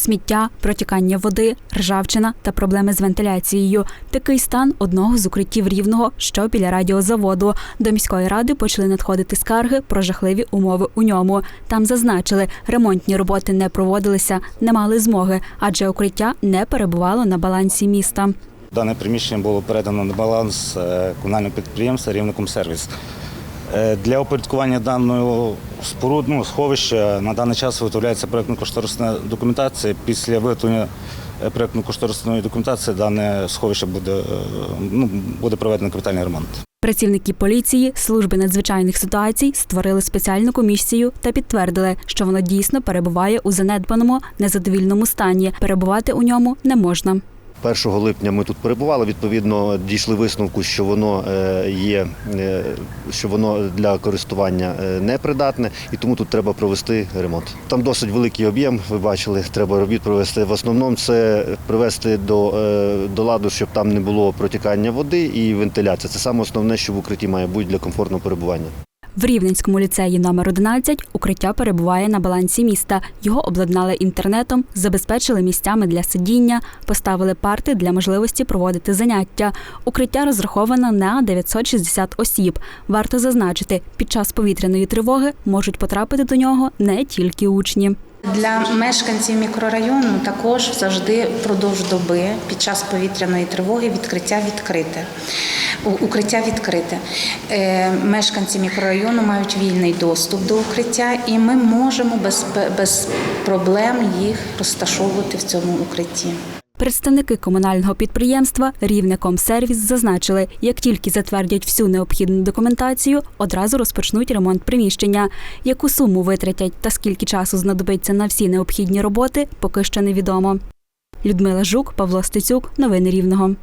сміття, протікання води, ржавчина та проблеми з вентиляцією. Такий стан одного з укриттів рівного, що біля радіозаводу. До міської ради почали надходити скарги про жахливі умови у ньому. Там зазначили, ремонтні роботи не проводилися, не мали змоги, адже укриття не перебувало на балансі міста. Дане приміщення було передано на баланс е, комунального підприємства рівником сервіс. Е, Для опорядкування даного споруд, ну, сховища на даний час виготовляється проєктно-кошторисна документація. Після виготовлення е, проєктно-кошторисної документації дане сховище буде, е, ну, буде проведено капітальний ремонт. Працівники поліції, служби надзвичайних ситуацій створили спеціальну комісію та підтвердили, що воно дійсно перебуває у занедбаному незадовільному стані. Перебувати у ньому не можна. 1 липня ми тут перебували. Відповідно, дійшли висновку, що воно е, є, е, що воно для користування е, непридатне, і тому тут треба провести ремонт. Там досить великий об'єм. Ви бачили, треба робіт провести. В основному це привести до, до ладу, щоб там не було протікання води і вентиляція. Це саме основне, що в укритті має бути для комфортного перебування. В Рівненському ліцеї номер 11 укриття перебуває на балансі міста. Його обладнали інтернетом, забезпечили місцями для сидіння, поставили парти для можливості проводити заняття. Укриття розраховано на 960 осіб. Варто зазначити, під час повітряної тривоги можуть потрапити до нього не тільки учні. Для мешканців мікрорайону також завжди впродовж доби під час повітряної тривоги відкриття відкрите. Укриття відкрите. Е, Мешканці мікрорайону мають вільний доступ до укриття, і ми можемо без, без проблем їх розташовувати в цьому укритті. Представники комунального підприємства Рівнекомсервіс зазначили, як тільки затвердять всю необхідну документацію, одразу розпочнуть ремонт приміщення. Яку суму витратять та скільки часу знадобиться на всі необхідні роботи, поки що невідомо. Людмила Жук, Павло Стецюк, новини Рівного.